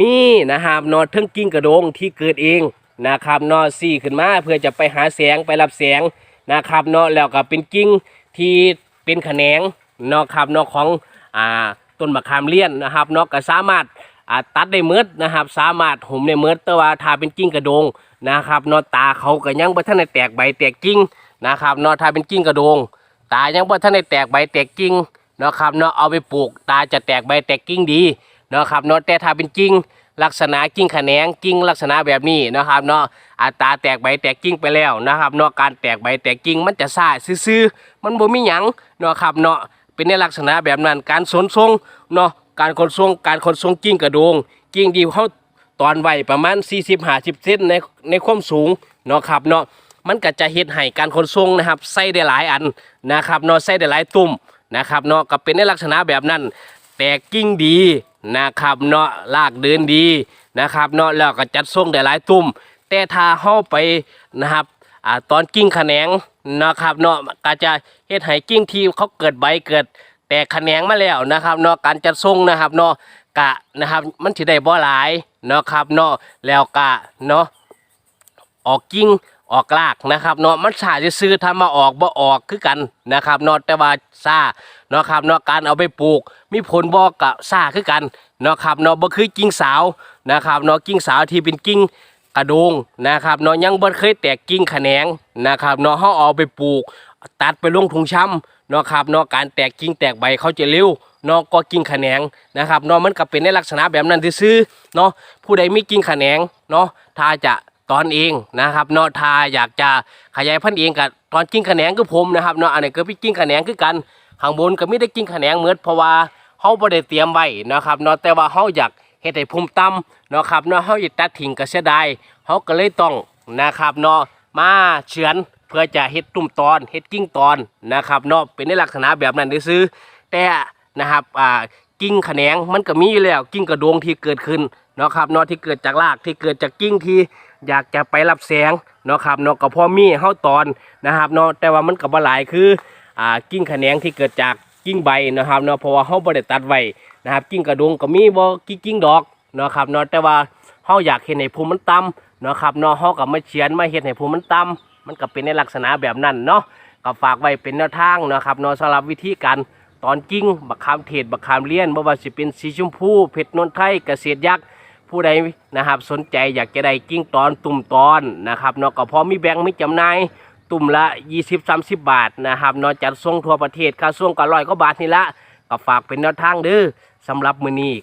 มีนะครับนอทั้งกิ่งกระโดงที่เกิดเองนะครับนอซี่ขึ้นมาเพื่อจะไปหาแสงไปรับแสงนะครับนาะแล้วก็เป็นกิ่งที่เป็นแขนงนาะครับนาะของอ่าต้นมะขามเลี้ยนนะครับนาะก็สามารถอ่าตัดได้เมืดนะครับ สามารถหุมได้เมืดแต่ว่าถ้าเป็นกิ่งกระโดงนะครับนาะตาเขาก็ยังบ่ทันได้แตกใบแตกกิ่งนะครับนาะถ้าเป็นกิ่งกระโดง ตายังบ่ทันได้แตกใบแตกกิ่งนะครับนาะเอาไปปลูก ตาจะแตกใบแตกกิ่งดี นาะครับเนาะแต่ถ้าเป็นกิ่งลักษณะกิ่งแขนงกิ่งลักษณะแบบนี้นะครับเนาะอาตาแตกใบแตกกิ่งไปแล้วนะครับเนาะการแตกใบแตกกิ่งมันจะซ่าซื่อๆมันบ่มีหยังเนาะครับเนาะเป็นในลักษณะแบบนั้นการขนส่งเนาะการขนส่งการขนส่งกิ่งกระโดง กิ่งดีเขาตอนไว้ประมาณ 40-50เซนในในความสูงเนาะครับเนาะมันก็จะเฮ็ดให้การขนส่งนะครับใส่ได้หลายอันนะครับเนาะใส่ได้หลายตุ่มนะครับเนาะก็เป็นในลักษณะแบบนั้น แตกกิ่งดี นะครับเนาะลากเดินดีนะครับเนาะแล้วก็จัดส่งได้หลายตุ่มแต่ถ้าเฮาไปนะครับอ่าตอนกิ่งแขนงนะครับเนาะก็จะเฮ็ดให้กิ่งที่เขาเกิดใบเกิด แตกแขนงมาแล้วนะครับเนาะการจัดส่งนะครับเนาะกะนะครับมันสิได้บ่หลายเนาะครับเนาะแล้วกะเนาะออกกิ่ง ออกรากนะครับเนาะมันสาจะซื้อๆทำมาออกบ่ออกคือกันนะครับเนาะแต่ว่าซาเนาะครับเนาะการเอาไปปลูก มีผลบ่กับซาคือกันเนาะครับเนาะบ่คือกิ่งสาวนะครับเนาะกิ่งสาวที่เป็นกิ่งกระดงนะครับเนาะยังบ่เคยแตกกิ่งแขนงนะครับเนาะเฮาเอาไปปลูก ตัดไปลงถุงช้ำเนาะครับเนาะการแตกกิ่งแตกใบเขาจะเร็วเนาะก็กิ่งแขนงนะครับเนาะมันก็เป็นในลักษณะแบบนั้นซื่อเนาะผู้ใดมีกิ่งแขนงเนาะถ้าจะ ตอนเองนะครับเนาะถ้าอยากจะขยายพันธุ์เองกับตอนกิ่งแขนงคือผมนะครับเนาะอันนี้ก็พี่กิ่งแขนงคือกันข้างบนก็ไม่ได้กิ่งแขนงเหมือนเพราะว่าเฮาบ่ได้เตรียมไว้นะครับเนาะแต่ว่าเฮาอยากเฮ็ดให้ภูมิต่ำเนาะครับเนาะเฮาอยากตัดทิ้งก็เสียดายเฮาก็เลยต้องนะครับเนาะมาเฉือนเพื่อจะเฮ็ดตุ่มตอนเฮ็ดกิ่งตอนนะครับเนาะเป็นในลักษณะแบบนั้นซื้อแต่นะครับอ่ากิ่งแขนงมันก็มีอยู่แล้วกิ่งกระโดงที่เกิดขึ้นเนาะครับเนาะที่เกิดจากรากที่เกิดจากกิ่งที่ อยากจะไปรับแสงเนาะครับเนาะก็พอมีเฮาตอนนะครับเนาะแต่ว่ามันก็บ่หลายคืออ่ากิ่งแขนงที่เกิดจากกิ่งใบนะครับเนาะเพราะว่าเฮาบ่ได้ตัดไว้นะครับกิ่งกระดงก็มีบ่กี่กิ่งดอกเนาะครับเนาะแต่ว่าเฮาอยากเฮ็ดให้ภูมิมันต่ำเนาะครับเนาะเฮาก็มาเฉียนมาเฮ็ดให้ภูมิมันต่ำมันก็เป็นในลักษณะแบบนั้นเนาะก็ฝากไว้เป็นแนวทางเนาะครับเนาะสำหรับวิธีการตอนกิ้งบักขามเทศบักขามเลี้ยนบ่ว่าสิเป็นสีชมพูเพชรนนทไทยเกษตรยักษ์ ผู้ใดนะครับสนใจอยากจะได้กิ้งตอนตุ่มตอนนะครับเนาะก็พอมีแบงค์มีจำหน่ายตุ่มละ 20-30 บาทนะครับเนาะจัดส่งทั่วประเทศค่าส่งก็ร้อยก็บาทนี่ละก็ฝากเป็นแนวทางเด้อสำหรับมือนี้